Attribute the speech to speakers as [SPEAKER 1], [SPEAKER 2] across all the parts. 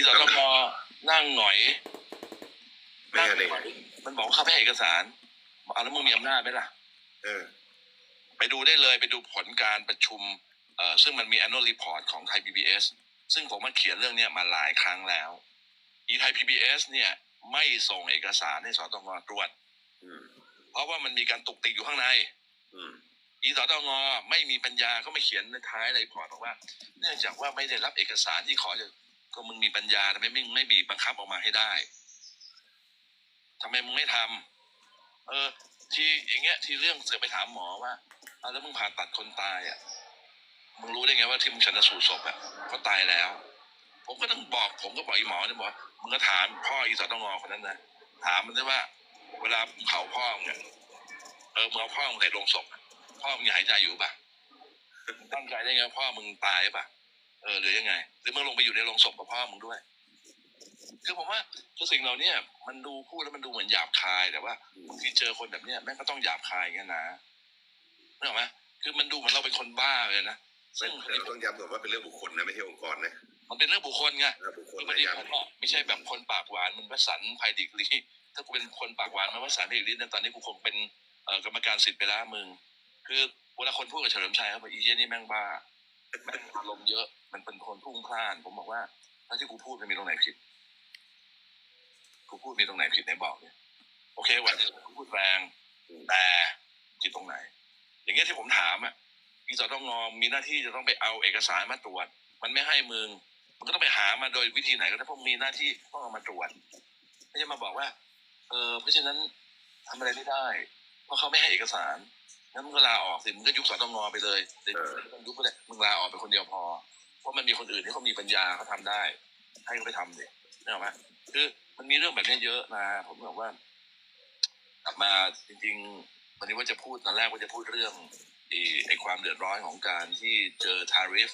[SPEAKER 1] ที่สตงนั่งหงอย
[SPEAKER 2] ไม่
[SPEAKER 1] นั่ง
[SPEAKER 2] อะไร
[SPEAKER 1] หงอยมันบอกว่าเขาไม่ให้เอกสารเอาแล้วมึงมีอำนาจไหมล่ะ
[SPEAKER 2] เออ
[SPEAKER 1] ไปดูได้เลยไปดูผลการประชุมเอ่อซึ่งมันมี annual report ของไทย PBS ซึ่งผมมาเขียนเรื่องเนี้ยมาหลายครั้งแล้วอีไทย PBS เนี่ยไม่ส่งเอกสารให้สตงตรวจ
[SPEAKER 2] อืม
[SPEAKER 1] เพราะว่ามันมีการตุกติกอยู่ข้างใน
[SPEAKER 2] อืม
[SPEAKER 1] อีสตงไม่มีปัญญาก็ไม่เขียนในท้ายในพอร์ตบอกว่า เนื่องจากว่าไม่ได้รับเอกสารที่ขอจะ ก็มึงมีปัญญาทำไมไม่ไม่บีบบังคับออกมาให้ได้ทำไมมึงไม่ทำเออ ทีอย่างเงี้ย ทีเรื่องเสือไปถามหมอว่าเอาแล้วมึงผ่าตัดคนตายอะมึงรู้ได้ไงว่าที่มึงชันสูตรศพอะเขาตายแล้ว ผมก็ต้องบอก ผมก็บอกอีหมอเนี่ยบอกมึงก็ถามพ่ออีสตงอคนนั้นนะถามมันได้ว่า เวลาเผาพ่อเนี่ยเออมึงเอาพ่อมึงใส่โลงศพพ่อมึงหายใจอยู่ปะตั้งใจได้ไงพ่อมึงตายปะ ออหรือยังไง หรือมึงลงไปอยู่ในโลงศพกับพ่อมึงด้วย คือผมว่าคือสิ่งเหล่าเนี้ยมันดูพูดแล้วมันดูเหมือนหยาบคายแต่ว่าบางทีเจอคนแบบเนี้ยแม่งก็ต้องหยาบคายอย่างนั้นนะนึกออกไหมคือมันดูเหมือนเราเป็นคนบ้าเลยนะซึ่ง
[SPEAKER 2] แต่เราต้องย้ำก่อนว่าเป็นเรื่องบุคคลนะไม่ใช่องค์กรนะ
[SPEAKER 1] มันเป็นเรื่องบุคคลไง
[SPEAKER 2] นะบุคคล
[SPEAKER 1] พอ
[SPEAKER 2] นะ
[SPEAKER 1] ดี
[SPEAKER 2] ย้
[SPEAKER 1] ผมอะไม่ใช่แบบคนปากหวานเหมันวสันต์ไพดิกลีถ้ากูเป็นคนปากหวานเหมันวสันต์ไพดิกลีเนี่ยตอนนี้กูคงเป็นเอ่อกรรมการสิทธิ์ไปแล้วมึง คือเวลาคนพูดกับเฉลิมชัยเขาบอกอีเหี้ยนี่แม่งบ้าแม่งอารมณ์เยอะ มันเป็นคนพุ่งพล่าน ผมบอกว่า ถ้าที่กูพูดมันมีตรงไหนผิด กูพูดมีตรงไหนผิดไหนบอกเนี่ยโอเควันนี้กูพูดแรงแต่ผิดตรงไหน อย่างเงี้ยที่ผมถามอะอีสต้องงอมีหน้าที่จะต้องไปเอาเอกสารมาตรวจ มันไม่ให้มึง มันก็ต้องไปหามาโดยวิธีไหนก็ได้เพราะมีหน้าที่ต้องเอามาตรวจไม่ใช่มาบอกว่า เออเพราะฉะนั้นทำอะไรไม่ได้ เพราะเขาไม่ให้เอกสาร งั้นมึงก็ลาออกสิมึงก็ยุบสตงไปเลยหรือมึงต้องยุบก็ได้มึงลาออกไปคนเดียวพอ เพราะมันมีคนอื่นที่เขามีปัญญาเขาทำได้ ให้เขาไปทำเด็นี่หรอกไหมคือมันมีเรื่องแบบนี้เยอะนะผมบอกว่า กลับมาจริง ๆ วันนี้ว่าจะพูดตอนแรกว่าจะพูดเรื่องไอ้ไอ้ความเดือดร้อนของการที่เจอทาริฟ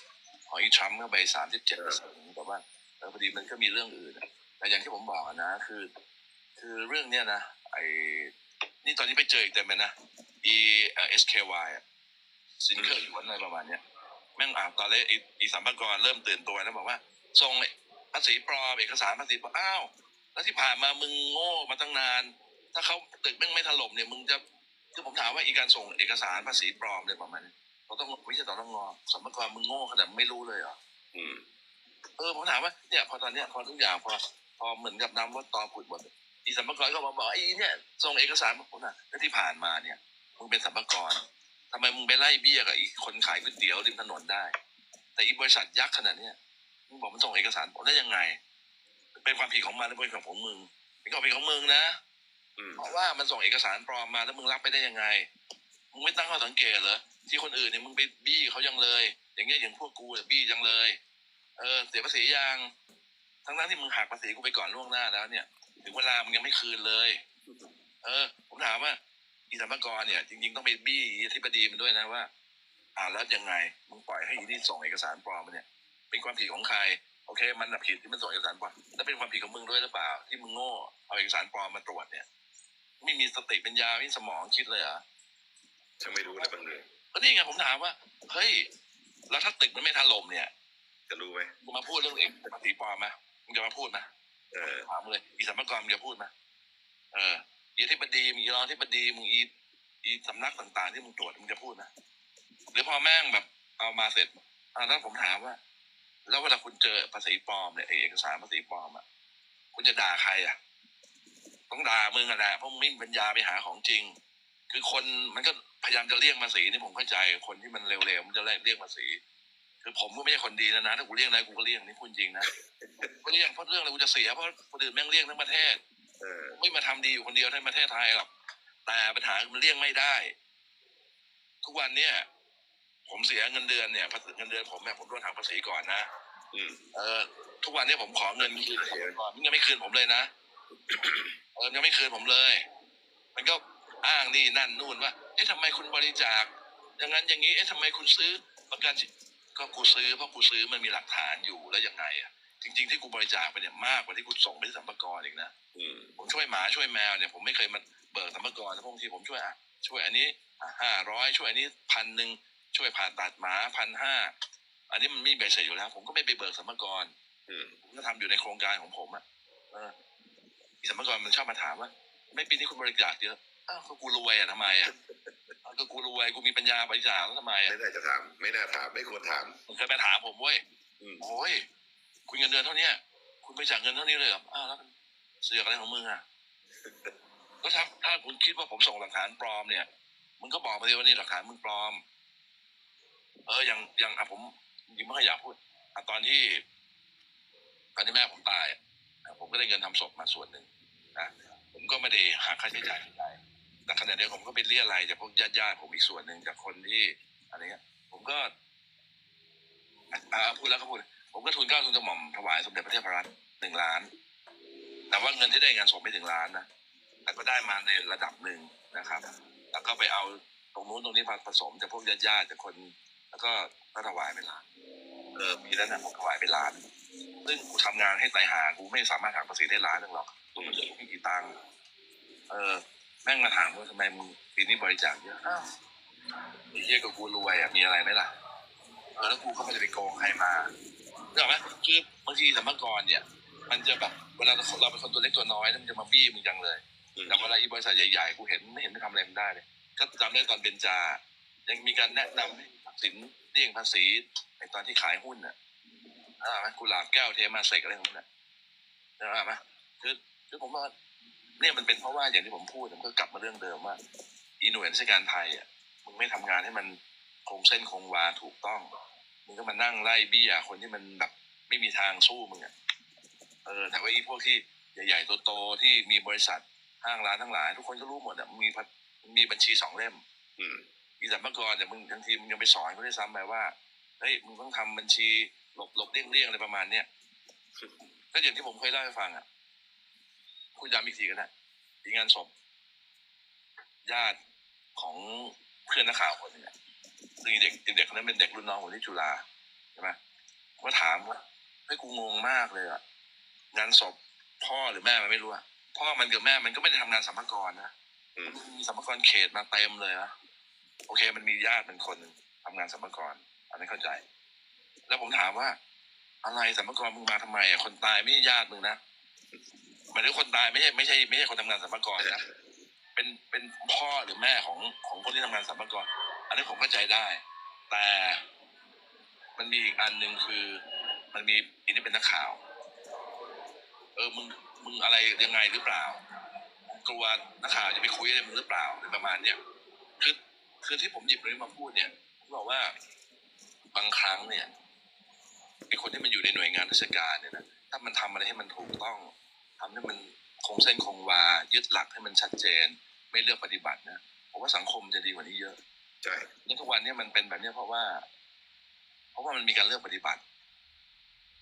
[SPEAKER 1] ของอีทรัมป์เข้าไปสามสิบเจ็ดเปอร์เซ็นต์แต่ว่าเออพอดีมันก็มีเรื่องอื่นอะแต่อย่างที่ผมบอกอะนะคือ คือเรื่องเนี้ยนะไอ้นี่ตอนนี้ไปเจออีกเต็มเลยนะ e เอ่อ SKY อะสินเชื่อหยวนอะไรประมาณเนี้ยแม่งอ่านตอนแรกไอ้ไอีสัมภากระเริ่มตื่นตัวนะบอกว่าส่งภาษีปลอมเอกสารภาษีปลอมอ้าวแล้วที่ผ่านมามึงโง่มาตั้งนาน ถ้าเขาตึกแม่งไม่ถล่มเนี่ยมึงจะคือผมถามว่าอีการส่งเอกสารภาษีปลอมเนี่ยประมาณนี้เราต้องวิชาต่อต้องงอสมมติว่ามึงโง่ขนาดไม่รู้เลยเหรอำ
[SPEAKER 2] อืม
[SPEAKER 1] เออผมถามว่าเนี่ยพอตอนเนี้ยพอทุกอย่างพอพอเหมือนกับน้ำว่าตอผุดหมดอีสัมภากรก็มาบอกไอ้เนี่ยส่งเอกสารมาผมนะแล้วที่ผ่านมาเนี่ย มึงเป็นสัมภากรทำไมมึงไปไล่เบี้ยกับอีคนขายก๋วยเตี๋ยวริมถนนได้ แต่อีบริษัทยักษ์ขนาดเนี้ยมึงบอกมันส่งเอกสารผมได้ยังไง เป็นความผิดของมันหรือเป็นความผิดของมึงเป็นความผิดของมึงนะ
[SPEAKER 2] อืม
[SPEAKER 1] เพราะว่ามันส่งเอกสารปลอมมาแล้วมึงรับไปได้ยังไงมึงไม่ตั้งข้อสังเกตเหรอที่คนอื่นเนี่ยมึงไปบี้เขายังเลย อย่างเงี้ยอย่างพวกกูเนี่ยบี้ยังเลย เออ เสียภาษียังทั้งนั้นที่มึงหักภาษีกูไปก่อนล่วงหน้าแล้วเนี่ย ถึงเวลามึงยังไม่คืนเลย เออ ผมถามว่า อีสัมภากรเนี่ย จริง ๆ ต้องไปบี้อธิบดีมันด้วยนะว่า อ่าแล้วยังไงมึงปล่อยให้อีนี่ส่งเอกสารปลอมมาเนี่ยเป็นความผิดของใคร โอเค มันน่ะผิดที่มันส่งเอกสารปลอมแล้วเป็นความผิดของมึงด้วยหรือเปล่า ที่มึงโง่เอาเอกสารปลอมมาตรวจเนี่ย ไม่มีสติปัญญาไม่มีสมองคิดเลยเหรอ
[SPEAKER 2] ฉันไม่รู้นะบางเรื่อง
[SPEAKER 1] ก็นี่ไงผมถามว่าเฮ้ยแล้วถ้าตึกมันไม่ถล่มเนี่ย
[SPEAKER 2] จะรู้ไหม
[SPEAKER 1] มึงมาพูดเรื่องเอกภาษีปลอมไหมมึงจะมาพูดไหม
[SPEAKER 2] เออ
[SPEAKER 1] ถามเลยอีสัมภากรมึงจะพูดไหมเออ อีที่ปดีมึงอีรองที่ปดีมึงอีอีสำนักต่าง ๆ ที่มึงตรวจมึงจะพูดไหมหรือพอแม่งแบบเอามาเสร็จอ่าแล้วผมถามว่า แล้วเวลาคุณเจอภาษีปลอมเนี่ยเอกสารภาษีปลอมอะคุณจะด่าใครอะ ต้องด่ามึงอะแหละเพราะมึงไม่มีปัญญาไปหาของจริง คือคนมันก็พยายามจะเลี่ยงภาษีนี่ผมเข้าใจ คนที่มันเร็วๆมันจะเลี่ยงภาษีคือผมก็ไม่ใช่คนดีนะนะถ้ากูเลี่ยงได้กูก็เลี่ยงนี่พูดจริงนะกูเลี่ยงเพราะเรื่องอะไรกูจะเสียเพราะคนอื่นแม่งเลี่ยงทั้งประเทศ ไม่มาทำดีอยู่คนเดียวในประเทศไทยหรอกแต่ปัญหามันเลี่ยงไม่ได้ ทุกวันเนี่ย ผมเสียเงินเดือนเนี่ยเงินเดือนผมเนี่ยผมโดนหักภาษีก่อนนะ
[SPEAKER 2] อืม
[SPEAKER 1] เออ ทุกวันนี้ผมขอเงินคืนก่อนมันยังไม่คืนผมเลยนะเออยังไม่คืนผมเลย มันก็อ้างนี่นั่นนู่นว่าเอ๊ะทำไมคุณบริจาคอย่างนั้นอย่างนี้เอ๊ะทำไมคุณซื้อประกันชีวิตก็กูซื้อเพราะกูซื้อมันมีหลักฐานอยู่แล้วยังไงอะ จริง ๆ ที่กูบริจาคไปเนี่ยมากกว่าที่กูส่งไปที่สัมภากระอีกนะ
[SPEAKER 2] อืม
[SPEAKER 1] ผมช่วยหมาช่วยแมวเนี่ยผมไม่เคยมาเบิกสัมภาระนะเพราะบางทีผมช่วยอะช่วยอันนี้ห้าร้อยช่วยอันนี้พันหนึ่งช่วยผ่าตัดหมาพันห้าอันนี้มันไม่มีใบเสร็จอยู่แล้ว ผมก็ไม่ไปเบิกสัมภาระ
[SPEAKER 2] อืม
[SPEAKER 1] ผมก็ทำอยู่ในโครงการของผมอะเออมีสมรกรมันชอบมาถามว่า ไม่ปีนี้คุณบริจาคเยอะอ้าวก็กูรวยอะทำไมอะอ้าวก็กูรวยกูมีปัญญาบริจาคแล้วทำไมอะ
[SPEAKER 2] ไม่น่าจะถาม ไม่น่าถามไม่ควรถาม
[SPEAKER 1] มึงเคยไปถามผมเว้ย
[SPEAKER 2] อืม
[SPEAKER 1] โอ้ย คุณเงินเดือนเท่านี้คุณบริจาคเงินเท่านี้เลยเหรออ้าวแล้วเสือกอะไรของมึงอะก็ถ้าถ้าคุณคิดว่าผมส่งหลักฐานปลอมเนี่ยมึงก็บอกมาเลยว่านี่หลักฐานมึงปลอม เอออย่างอย่างอะผมจริงไม่ค่อยอยากพูดอะตอนที่ตอนที่แม่ผมตายอะผมก็ได้เงินทำศพมาส่วนหนึ่งนะผมก็ไม่ได้หาค่าใช้จ่ายใดแต่ขณะเดียวกันผมก็เป็นเรียอะไรจากพวกญาติญาติๆผมอีกส่วนหนึ่งจากคนที่อะไรเงี้ยผมก็อ่าพูดแล้วก็พูด ผมก็ทุนเกล้าทุนกระหม่อมถวายสมเด็จพระเทพรัตน์หนึ่งล้าน แต่ว่าเงินที่ได้งานศพไม่ถึงล้านนะแต่ก็ได้มาในระดับหนึ่งนะครับ แล้วก็ไปเอาตรงนู้นตรงนี้มาผสมจากพวกญาติญาติๆจากคน แล้วก็ก็ถวายไปล้าน เออปีนั้นนะผมถวายไปล้าน ซึ่งกูทำงานให้ตายหากูไม่สามารถหักภาษีได้ล้านหนึ่งหรอกกูมันเหลือไม่กี่ตังค์เออแม่งมาถามว่าทำไมมึงปีนี้บริจาคเยอะอ้าวไอ้เหี้ยกับกูรวยอะมีอะไรไหมล่ะเออแล้วกูก็ไม่ได้ไปโกงใครมา นกออกไหมคือบางทีสมกรเนี่ย มันจะแบบเวลาเราเป็นคนตัวเล็กตัวน้อยแล้วมันจะมาบี้มึงจังเลย
[SPEAKER 2] อืม
[SPEAKER 1] แต่เวลาอีบริษัทใหญ่ๆกูเห็นไม่เห็นไม่ทำอะไรมันได้เลยก็จำได้ตอนเบนจา ยังมีการแนะนำให้ทักษินเลี่ยงภาษีในตอนที่ขายหุ้นน่ะอ่าไหมกุหลาบแก้วเทมาเสกอะไรของมันน่ะอ่าไหมคือคือผมว่าเนี่ยมันเป็นเพราะว่าอย่างที่ผมพูดมันก็กลับมาเรื่องเดิมว่าอีหน่วยราชการไทยอะมึงไม่ทำงานให้มันคงเส้นคงวาถูกต้อง มึงก็มานั่งไล่เบี้ยคนที่มันแบบไม่มีทางสู้มึงอะเออแต่ว่าอีพวกที่ใหญ่ๆโตๆที่มีบริษัทห้างร้านทั้งหลาย ทุกคนก็รู้หมดอะมึงมีพัดมีบัญชีสองเล่ม
[SPEAKER 2] อืม
[SPEAKER 1] อีสัมภากรแต่มึงบางทีมึงยังไปสอนเขาได้วยซ้ำไปว่าเฮ้ยมึงต้องทำบัญชีหลบหลบเลี่ยงเลี่ยงอะไรประมาณเนี้ยก็อย่างที่ผมเคยเล่าให้ฟังอะพูดย้ำอีกทีก็ได้ที่งานศพญาติของเพื่อนนักข่าวคนหนึงอะ ซึ่งไอ้เด็กไอ้เด็กคนนั้นเป็นเด็กรุ่นน้องผมที่จุฬาใช่ไหมก็ถามว่าเฮ้ยกูงงมากเลยอะงานศพพ่อหรือแม่มันไม่รู้อะพ่อมันกับแม่มันก็ไม่ได้ทำงานสัมภากรนะ
[SPEAKER 2] อืม
[SPEAKER 1] มีสัมภากรเขตมาเต็มเลยนะโอเค มันมีญาติเป็นคนหนึ่งทำงานสัมภากรอันนี้เข้าใจ แล้วผมถามว่า อะไรสัมภากรมึงมาทำไมอะคนตายไม่ใช่ญาติมึงนะหมายถึงคนตายไม่ใช่ไม่ใช่ไม่ใช่คนทำงานสัมภากรนะ เป็นเป็นพ่อหรือแม่ของของคนที่ทำงานสัมภากรอันนี้ผมเข้าใจได้ แต่มันมีอีกอันหนึ่งคือมันมีอันนี้เป็นนักข่าว เออมึงมึงอะไรยังไงหรือเปล่ากลัวนักข่าวจะไปคุยอะไรมึงหรือเปล่าประมาณเนี้ยคือคือที่ผมหยิบเรื่องมาพูดเนี่ยผมบอกว่าบางครั้งเนี่ยไอคนที่มันอยู่ในหน่วยงานราชการเนี่ยนะถ้ามันทำอะไรให้มันถูกต้องทำให้มัน คงเส้นคงวายึดหลักให้มันชัดเจน ไม่เลือกปฏิบัตินะผมว่าสังคมจะดีกว่านี้เยอะ
[SPEAKER 2] ใช่
[SPEAKER 1] เนี่ยทุกวันเนี่ยมันเป็นแบบเนี้ยเพราะว่า เพราะว่ามันมีการเลือกปฏิบัติ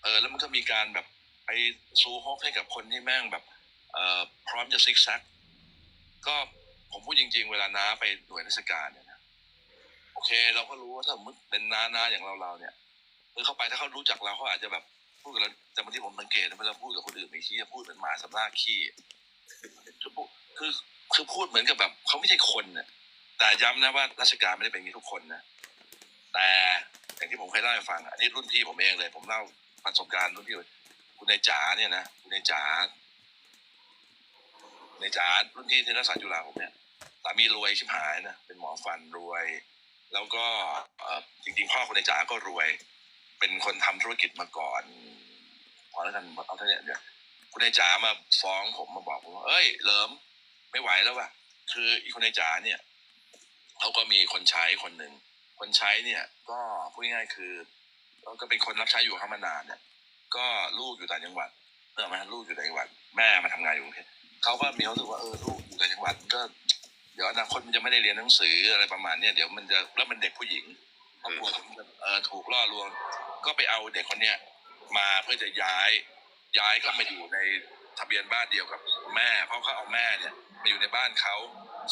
[SPEAKER 1] เออ แล้วมันก็มีการแบบไปซูฮอกให้กับคนที่แม่งแบบ เอ่อพร้อมจะซิกแซกก็ผมพูดจริง ๆ เวลาน้าไปหน่วยราชการเนี่ยนะโอเค เราก็รู้ว่าถ้าสมมติเป็นน้าน้าอย่างเราเราๆเนี่ยคือเขาไปถ้าเขารู้จักเราเขาอาจจะแบบ พูดกับเราแต่บางทีผมสังเกตนะเวลาพูดกับคนอื่นไอ้ขี้พูดเหมือนหมาสำลักขี้คือคือพูดเหมือนกับแบบเขาไม่ใช่คนเนี่ยแต่ย้ำนะว่าราชการไม่ได้เป็นอย่างนี้ทุกคนนะแต่อย่างที่ผมเคยเล่าให้ฟัง อันนี้รุ่นพี่ผมเองเลย ผมเล่าประสบการณ์รุ่นพี่คุณนายจ๋าเนี่ยนะคุณนายจ๋าในจ๋ารุ่นที่เทศศาสตร์จุฬาผมเนี่ยสามีรวยชิบหายนะเป็นหมอฟันรวย แล้วก็จริงๆพ่อคุณในจ๋าก็รวย เป็นคนทำธุรกิจมาก่อน พอแล้วกันเอาเท่านี้เดี๋ยวคุณในจ๋ามาฟ้องผมมาบอกผมว่าเอ้ยเหลิมไม่ไหวแล้วว่ะคืออีคนในจ๋าเนี่ยเขาก็มีคนใช้คนหนึ่งคนใช้เนี่ย ก็พูดง่ายๆคือก็เป็นคนรับใช้อยู่กับเขามานานเนี่ย ก็ลูกอยู่ต่างจังหวัดเนกอะไหมลูกอยู่ต่างจังหวัด แม่มาทำงานอยู่กรุงเทพเขาก็มีความรู้สึกว่าเออลูกอยู่ต่างจังหวัดก็เดี๋ยวอนาคตมันจะไม่ได้เรียนหนังสืออะไรประมาณเนี้ยเดี๋ยวมันจะแล้วมันเด็กผู้หญิงครอบครัวเออถูกล่อลวง ก็ไปเอาเด็กคนเนี้ย มาเพื่อจะย้ายย้ายก็มาอยู่ในทะเบียนบ้านเดียวกับแม่ เพราะเขาเอาแม่เนี่ยมาอยู่ในบ้านเขา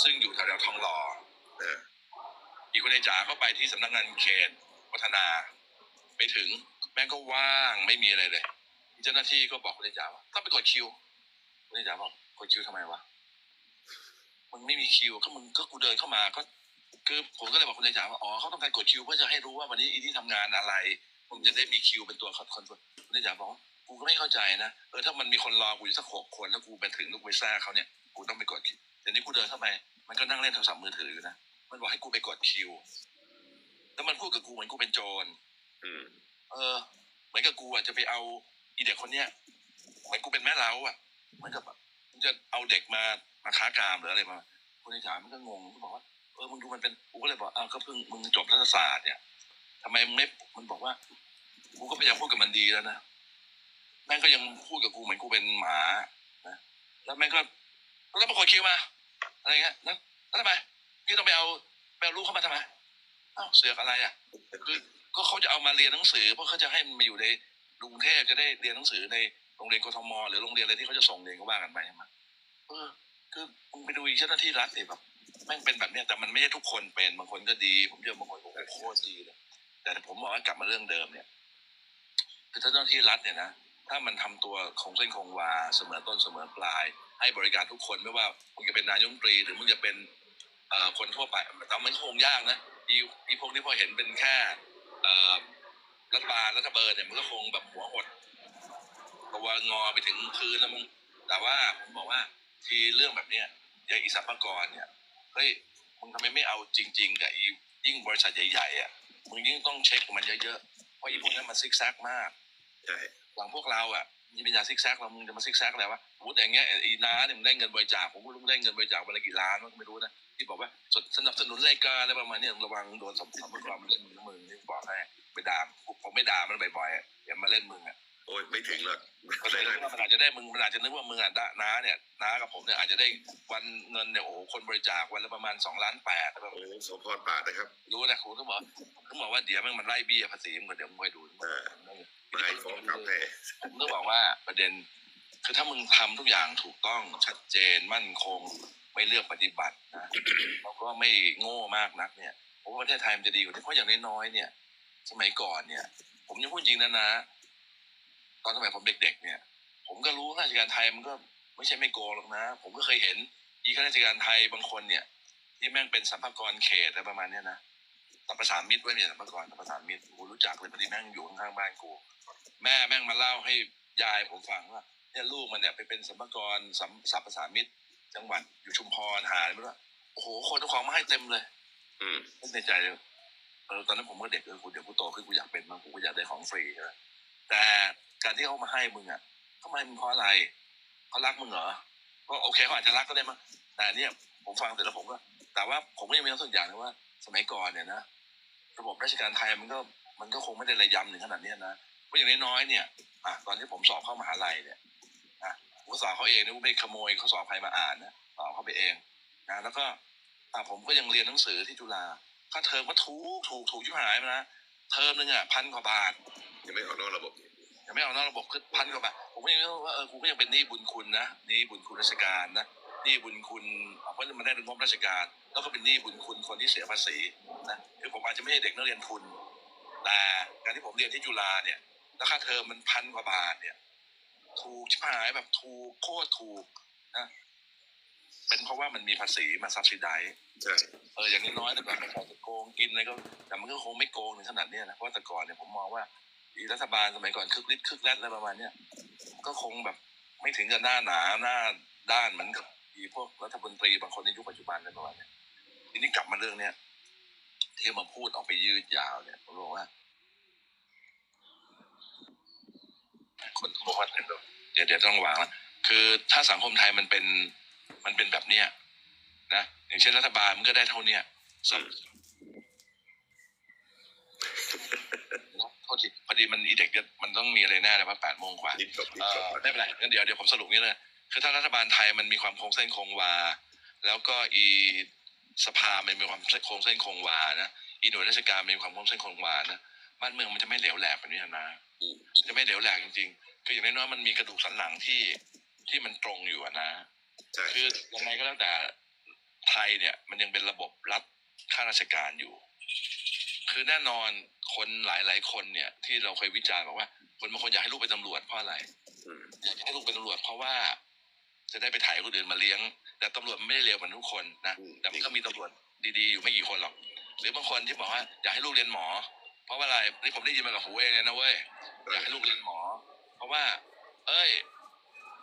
[SPEAKER 1] ซึ่งอยู่แถวๆทองหล่อ
[SPEAKER 2] เออ
[SPEAKER 1] อีกคนในจ๋าก็ไปที่สำนักงานเขตวัฒนา ไปถึงแม่งก็ว่างไม่มีอะไรเลย เจ้าหน้าที่ก็บอกคุณในจ๋าว่าต้องไปกดคิวคุณในจ๋าบอกกดคิวทำไมวะมึงไม่มีคิวก็มึงก็กูเดินเข้ามาก็คือผมก็เลยบอกคุณในจ๋าว่าอ๋อเขาต้องการกดคิวเพื่อจะให้รู้ว่าวันนี้อีที่ทำงานอะไร ผมจะได้มีคิวเป็นตัวคอนเฟิร์มคุณในจ๋าบอกว่ากูกูก็ไม่เข้าใจนะเออถ้ามันมีคนรอกูอยู่สักหกคนแล้วกูไปถึงลูกไปแซ่เขาเนี่ยกูต้องไปกดคิวเดี๋ยวนี้กูเดินเข้าไปมันก็นั่งเล่นโทรศัพท์มือถืออยู่นะมันบอกให้กูไปกดคิว แล้วมันพูดกับกูเหมือนกูเป็นโจร
[SPEAKER 2] อืม
[SPEAKER 1] เออ เหมือนกับกูอะจะไปเอาอีเด็กคนเนี้ยเหมือนกูเป็นแม่เล้าอะเหมือนกับแบบมึงจะเอาเด็กมามาค้ากามหรืออะไรมาคนในถามมันก็งงก็บอกว่าเออมึงดูมันเป็นกูก็เลยบอกอ้าวก็เพิ่งมึงจบรัฐศาสตร์เนี่ย ทำไมมึงไม่มันบอกว่ากูก็พยายามพูดกับมันดีแล้วนะแม่งก็ยังพูดกับกูเหมือนกูเป็นหมานะแล้วแม่งก็แล้วมาขอคิวมาอะไรเงี้ยนะแล้วทำไมพี่ต้องไปเอาไปเอาลูกเข้ามาทำไมอ้าวเสือกอะไรอะคือก็เขาจะเอามาเรียนหนังสือ เพราะเขาจะให้มันมาอยู่ในกรุงเทพจะได้เรียนหนังสือในโรงเรียนกทมหรือโรงเรียนอะไรที่เขาจะส่งเรียนก็ว่ากันไปใช่ไหมเออคือมึงไปดูอีเจ้าหน้าที่รัฐสิแบบแม่งเป็นแบบเนี้ยแต่มันไม่ใช่ทุกคนเป็นบางคนก็ดี ผมเจอบางคนโอ้โหโคตรดีเลย แต่ผมบอกว่ากลับมาเรื่องเดิมเนี่ยคือถ้าเจ้าหน้าที่รัฐเนี่ยนะถ้ามันทำตัวคงเส้นคงวาเสมอต้นเสมอปลาย ให้บริการทุกคนไม่ว่ามึงจะเป็นนายกรัฐมตรี หรือมึงจะเป็นคนทั่วไปแต่มันคงยากนะอีอีพวกนี้พอเห็นเป็นแค่รัฐบาลรัฐเบิร์เนี่ยมันก็คงแบบหัวหดตัวงอไปถึงพื้นแล้วมึงแต่ว่าผมบอกว่าทีเรื่องแบบเนี้ยอย่างอีสัมภากรเนี่ยเฮ้ยมึงทำไมไม่เอาจริง ๆ กับอียิ่งบริษัทใหญ่ๆอะ มึงยิ่งต้องเช็คกับมันเยอะๆ เพราะอีพวกนั้นมันซิกแซกมาก
[SPEAKER 2] ใช่
[SPEAKER 1] หลังพวกเราอะมีปัญญาซิกแซกเรามึงจะมาซิกแซกอะไรวะสมมติอย่างเงี้ยอีน้าเนี่ยมึงได้เงินบริจาคผมก็รู้ได้เงินบริจาควันละกี่ล้านมันก็ไม่รู้นะที่บอกว่าสนับสนุนรายการอะไรประมาณนี้ระวังโดนสัมภาระมันเล่นมือมึงนี่บอกให้ไปด่าผมไม่ด่ามันบ่อยๆอย่ามาเล่นมึงอะ
[SPEAKER 2] อ้ยไม่ถึงหรอก
[SPEAKER 1] ก็เลยนึกว่ามันอาจจะได้มึงมันอาจจะนึกว่ามึงอะด่าน้าเนี่ยน้ากับผมเนี่ยอาจจะได้วันเงินเนี่ยโอ้โหคนบริจาควันละประมาณสองล้านแปดอะไรประมาณ
[SPEAKER 2] โอ้สมพรปากนะครับ
[SPEAKER 1] รู้นะครูต้องบอกต้องบอกว่าเดี๋ยวแม่งมันไล่เบี้ยภาษีมึงเดี๋ยวมึงไปดู
[SPEAKER 2] เออมาให้ฟ้องกลับให้
[SPEAKER 1] ผมต้องบอกว่าประเด็น คือถ้ามึงทำทุกอย่างถูกต้องชัดเจนมั่นคง ไม่เลือกปฏิบัตินะแล้วก็ไม่โง่มากนักเนี่ยผมว่าประเทศไทยมันจะดีกว่านี้เพราะอย่างน้อยๆเนี่ย สมัยก่อนเนี่ย ผมยังพูดจริงนะนะ ตอนสมัยผมเด็ก ๆ เนี่ย ผมก็รู้ข้าราชการไทยมันก็ไม่ใช่ไม่โกงหรอกนะ ผมก็เคยเห็นอีข้าราชการไทยบางคนเนี่ย ที่แม่งเป็นสัมภากรเขตอะไรประมาณเนี้ยนะสัมปสานมิตรไว้เนี่ยสัมภากรสัมปสานมิตรกูรู้จักเลยพอดีแม่งอยู่ข้างๆบ้านกู แม่แม่งมาเล่าให้ยายผมฟังว่าเนี่ยลูกมันเนี่ยไปเป็นสัมภากรสัมสัมปสานมิตร จังหวัดอยู่ชุมพรหาไม่รู้ว่าโอ้โหคนเอาของมาให้เต็มเลย
[SPEAKER 2] อืม
[SPEAKER 1] นึกในใจเลยเออตอนนั้นผมก็เด็กเออกูเดี๋ยวกูโตขึ้นกูอยากเป็นมันกูก็อยากได้ของฟรีใช่ไหมแต่ การที่เขามาให้มึงอะเขามาให้มึงเพราะอะไรเขารักมึงเหรอก็โอเคเขาอาจจะรักก็ได้มั้งแต่เนี่ยผมฟังเสร็จแล้วผมก็ แต่ว่าผมก็ยังมีความรู้สึกอย่างนึงว่า สมัยก่อนเนี่ยนะระบบราชการไทยมันก็มันก็คงไม่ได้ระยำถึงขนาดนี้นะเพราะอย่างน้อยๆเนี่ยอะตอนที่ผมสอบเข้ามหาลัยเนี่ยนะผมก็สอบเขาเองนะผมไม่ขโมยเขาสอบใครมาอ่านนะสอบเขาไปเองนะแล้วก็อะผมก็ยังเรียนหนังสือที่จุฬาค่าเทอมก็ถูกถูกถูกชิบหายไปนะเทอมหนึงอะพันกว่าบาท
[SPEAKER 2] ยังไม่ออกนอกระบบ
[SPEAKER 1] ยังไม่เอานอกระบบคือพันกว่าบาทผมก็ยังรู้ว่าเออกูก็ยังเป็นหนี้บุญคุณนะหนี้บุญคุณราชการนะหนี้บุญคุณเพราะมันได้งบราชการ แล้วก็เป็นหนี้บุญคุณคนที่เสียภาษีนะคือผมอาจจะไม่ใช่เด็กนักเรียนทุน แต่การที่ผมเรียนที่จุฬาเนี่ยแล้วค่าเทอมมันพันกว่าบาทเนี่ย ถูกชิบหายแบบถูกโคตรถูกนะเป็นเพราะว่ามันมีภาษีมาซับซิได
[SPEAKER 2] ใช่
[SPEAKER 1] เอออย่างน้อยๆแต่ก่อนมันอาจจะโกงกินอะไรก็แต่มันก็คงไม่โกงถึงขนาดเนี้ยนะเพราะว่าแต่ก่อนเนี่ยผมมองว่าอี รัฐบาลสมัยก่อนคึกฤทธิ์คึกแรดอะไรประมาณเนี้ยก็คงแบบไม่ถึงกับหน้าหนาหน้าด้านเหมือนกับอีพวกรัฐมนตรีบางคนในยุคปัจจุบันอะไรประมาณเนี้ยทีนี้กลับมาเรื่องเนี้ยที่มาพูดออกไปยืดยาวเนี่ยผมบอกว่า คนบอกว่าเดี๋ยวเดี๋ยวต้องวางแล้วคือถ้าสังคมไทยมันเป็นมันเป็นแบบเนี้ยนะอย่างเช่นรัฐบาลมันก็ได้เท่าเนี้ยสมโท ษทีพอดีมันอีเด็กเนี่ยมันต้องมีอะไรแน่เลยว่าแปดโมงกว่า
[SPEAKER 2] นิดจบนิด
[SPEAKER 1] เอ่
[SPEAKER 2] จบ
[SPEAKER 1] อไม่เป็นไรงั้นเดี๋ยวเดี๋ยวผมสรุปนี้เลยคือถ้ารัฐบาลไทยมันมีความคงเส้นคงวา แล้วก็อีสภามันมีความคงเส้นคงวานะอีหน่วยราชการมันมีความคงเส้นคงวานะบ้านเมืองมันจะไม่เหลวแหลกแบบนี้นะมันจะไม่เหลวแหลกจริงๆคืออย่างน้อยๆมันมีกระดูกสันหลังที่ที่มันตรงอยู่อะนะ
[SPEAKER 2] ใช่
[SPEAKER 1] คือยังไงก็แล้วแต่ไทยเนี่ย มันยังเป็นระบบรัฐข้าราชการอยู่ คือแน่นอน คนหลายๆคนเนี่ย ที่เราเคยวิจารณ์บอกว่า คนบางคนอยากให้ลูกเป็นตำรวจเพราะอะไร
[SPEAKER 2] อืม
[SPEAKER 1] อยากให้ลูกเป็นตำรวจเพราะว่า จะได้ไปถ่ายคนอื่นมาเลี้ยง แต่ตำรวจมันไม่ได้เลวเหมือนทุกคนนะแต่มันก็มีตำรวจดีๆอยู่ไม่กี่คนหรอก หรือบางคนที่บอกว่าอยากให้ลูกเรียนหมอ เพราะว่าอะไรนี่ผมได้ยินมากับหูเองเลยนะเว้ยอยากให้ลูกเรียนหมอ เพราะว่าว่าเอ้ย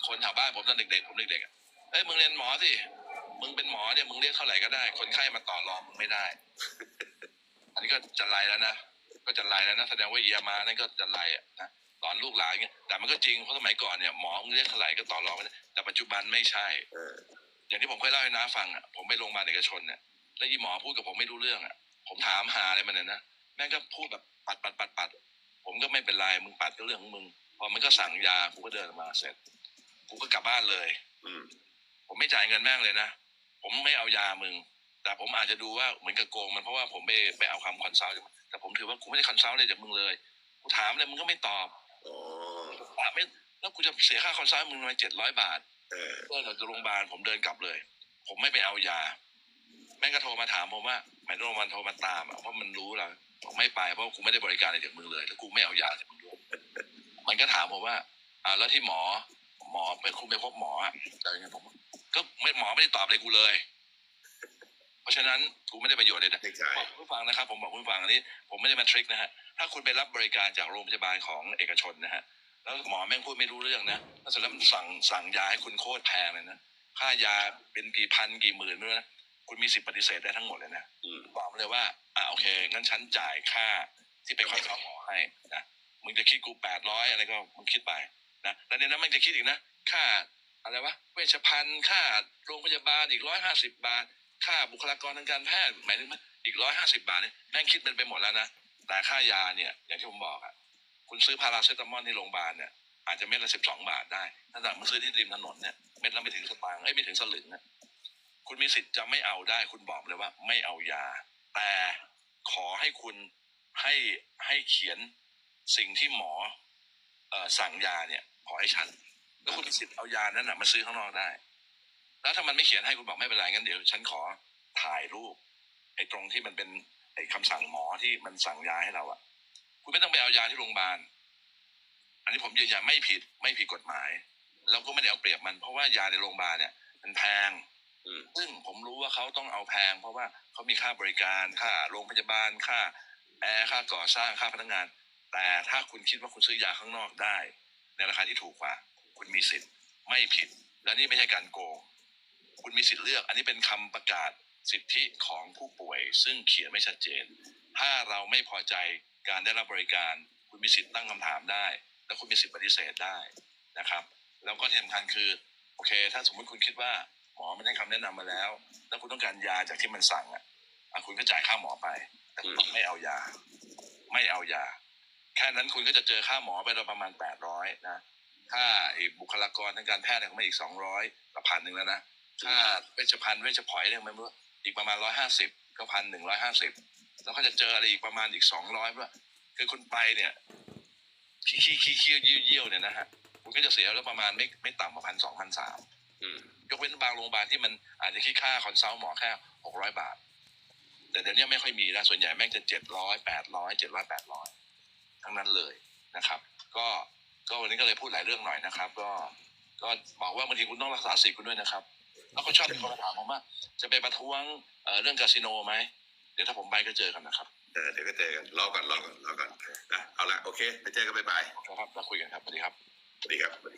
[SPEAKER 1] คนแถวบ้านผมตอนเด็กๆผมเด็กๆอะเอ้ยมึงเรียนหมอสิมึงเป็นหมอเนี่ยมึงเรียกเท่าไหร่ก็ได้ คนไข้มาต่อรองมึงไม่ได้ อันนี้ก็จะไล่แล้วนะ ก็จะไล่แล้วนะแสดงว่าเอียมานั่นก็จะไล่อะนะสอนลูกหลานเงี้ยแต่มันก็จริงเพราะสมัยก่อนเนี่ยหมอมึงเรียกเท่าไหร่ก็ต่อรองไม่ได้แต่ปัจจุบันไม่ใช่
[SPEAKER 2] เออ
[SPEAKER 1] อย่างที่ผมเคยเล่าให้น้าฟังอะผมไปโรงพยาบาลเอกชนเนี่ยแล้วยีหมอพูดกับผมไม่รู้เรื่องอะ ผมถามหาอะไรมันเนี่ยนะแม่งก็พูดแบบปัดปัดปัดปัดผมก็ไม่เป็นไรมึงปัดก็เรื่องของมึงพอมันก็สั่งยากูก็เดินออกมาเสร็จกูก็กลับบ้านเลย
[SPEAKER 2] อืม
[SPEAKER 1] ผมไม่จ่ายเงินแม่งเลยนะผมไม่เอายามึง แต่ผมอาจจะดูว่าเหมือนกับโกงมันเพราะว่าผมไปไปเอาคำคอนซัลท์จากมัน แต่ผมถือว่ากูไม่ได้คอนซัลท์เลยจากมึงเลยกูถามเลยมึงก็ไม่ตอบ
[SPEAKER 2] อ๋อ
[SPEAKER 1] ถามไม่แล้วกูจะเสียค่าคอนซัลท์มึงทำไมเจ็ดร้อยบาท
[SPEAKER 2] เออ
[SPEAKER 1] เดินออกจากโรงพยาบาลผมเดินกลับเลย ผมไม่ไปเอายา แม่งก็โทรมาถามผมว่าหมายโรงพยาบาลโทรมาตามเพราะมันรู้แล้วผมไม่ไปเพราะกูไม่ได้บริการอะไรจากมึงเลยแล้วกูไม่เอายาจากมึงด้วยมันก็ถามผมว่าอ่าแล้วที่หมอหมอไปคุณไปพบหมออะแต่ยังไงผมก็ไม่หมอไม่ได้ตอบอะไรกูเลย ราะฉะนั้นกูไม่ได้ประโยชน์เลยนะ
[SPEAKER 2] ไม่ใช่
[SPEAKER 1] บอกคุณผู้ฟังนะครับ ผมบอกคุณผู้ฟังอันนี้ ผมไม่ได้มาทริคนะฮะถ้าคุณไปรับบริการจากโรงพยาบาลของเอกชนนะฮะแล้วหมอแม่งพูดไม่รู้เรื่องนะแล้วเสร็จแล้วมันสั่งสั่งยาให้คุณโคตรแพงเลยนะค่ายาเป็นกี่พันกี่หมื่นไม่รู้นะคุณมีสิทธิ์ปฏิเสธได้ทั้งหมดเลยนะ
[SPEAKER 2] อืม
[SPEAKER 1] บอกเลยว่าอ่าโอเคงั้นฉันจ่ายค่าที่ไปคอนซัลท์หมอให้นะมึงจะคิดกูแปดร้อยอะไรก็มึงคิดไปนะแล้วในนั้นมันจะคิดอีกนะค่าอะไรวะเวชภัณฑ์ค่าโรงพยาบาลอีกร้อยห้าสิบาท ค่าบุคลากรทางการแพทย์หมายถึงอีกร้อยห้าสิบาทเนี่ยแม่งคิดเป็นไปหมดแล้วนะ แต่ค่ายาเนี่ย อย่างที่ผมบอกอะคุณซื้อพาราเซตามอลที่โรงพยาบาลเนี่ยอาจจะเม็ดละสิบสองบาทได้ ถ้าแต่มึงซื้อที่ริมถนนเนี่ยเม็ดละไม่ถึงสตางค์เอ้ไม่ถึงสลึงนะคุณมีสิทธิ์จะไม่เอาได้ คุณบอกเลยว่าไม่เอายา แต่ขอให้คุณให้ให้เขียนสิ่งที่หมอออสั่งยาเนี่ยขอให้ฉัน แล้วคุณมีสิทธิ์เอายานั้นนะมาซื้อข้างนอกได้ แล้วถ้ามันไม่เขียนให้คุณบอกไม่เป็นไรงั้นเดี๋ยวฉันขอถ่ายรูปไอ้ตรงที่มันเป็นไอ้คำสั่งหมอที่มันสั่งยาให้เราอะคุณไม่ต้องไปเอายาที่โรงพยาบาล อันนี้ผมยืนยันไม่ผิดไม่ผิดกฎหมายแล้วก็ไม่ได้เอาเปรียบมันเพราะว่ายาในโรงพยาบาลเนี่ย มันแพง
[SPEAKER 2] อืม
[SPEAKER 1] ซึ่งผมรู้ว่าเขาต้องเอาแพง เพราะว่าเขามีค่าบริการค่าโรงพยาบาลค่าแอร์ค่าก่อสร้างค่าพนักงาน แต่ถ้าคุณคิดว่าคุณซื้อยาข้างนอกได้ ในราคาที่ถูกกว่า คุณมีสิทธิ์ไม่ผิด และนี่ไม่ใช่การโกง คุณมีสิทธิ์เลือก อันนี้เป็นคำประกาศสิทธิของผู้ป่วย ซึ่งเขียนไม่ชัดเจน ถ้าเราไม่พอใจการได้รับบริการ คุณมีสิทธิ์ตั้งคำถามได้ และคุณมีสิทธิ์ปฏิเสธได้นะครับ แล้วก็ที่สำคัญคือโอเค ถ้าสมมติคุณคิดว่าหมอมันให้คำแนะนำมาแล้ว แล้วคุณต้องการยาจากที่มันสั่งอะคุณก็จ่ายค่าหมอไป แต่คุณบอกไม่เอายา ไม่เอายา แค่นั้นคุณก็จะเจอค่าหมอไปเราประมาณแปดร้อยนะ ค่าบุคลากรทางการแพทย์เนี่ยก็มาอีกสองร้อยก็พันหนึ่งแล้วนะ ค่าเวชภัณฑ์เวชผอยเนี่ยมันรู้อีกประมาณร้อยห้าสิบก็พันหนึ่งร้อยห้าสิบแล้วก็จะเจออะไรอีกประมาณอีกสองร้อยเพื่อคือคุณไปเนี่ยขี้ขี้ขี้ขี้เยี่ยวเยี่ยวเนี่ยนะฮะคุณก็จะเสียแล้วประมาณไม่ไม่ต่ำกว่าพันสองพันสาม
[SPEAKER 2] อืม
[SPEAKER 1] ยกเว้นบางโรงพยาบาลที่มันอาจจะคิดค่าคอนซัลท์หมอแค่หกร้อยบาท แต่เดี๋ยวนี้ไม่ค่อยมีแล้วส่วนใหญ่แม่งจะเจ็ดร้อยแปดร้อยเจ็ดร้อยแปดร้อยทั้งนั้นเลยนะครับ ก็ก็วันนี้ก็เลยพูดหลายเรื่องหน่อยนะครับ ก็ก็บอกว่าบางทีคุณต้องรักษาสิทธิ์คุณด้วยนะครับ แล้วก็ชอบมีคนมาถามผมว่า จะไปประท้วงเอ่อเรื่องคาสิโนไหมเดี๋ยวถ้าผมไปก็เจอกันนะครับ
[SPEAKER 2] เออเดี๋ยวก็เจอกันรอก่อนรอก่อนรอก่อนอะเอาละโอเคไปเจอกันบ๊ายบาย
[SPEAKER 1] ครับเราคุยกันครับสวัสดีครับ
[SPEAKER 2] สวัสดีครับสวัสดี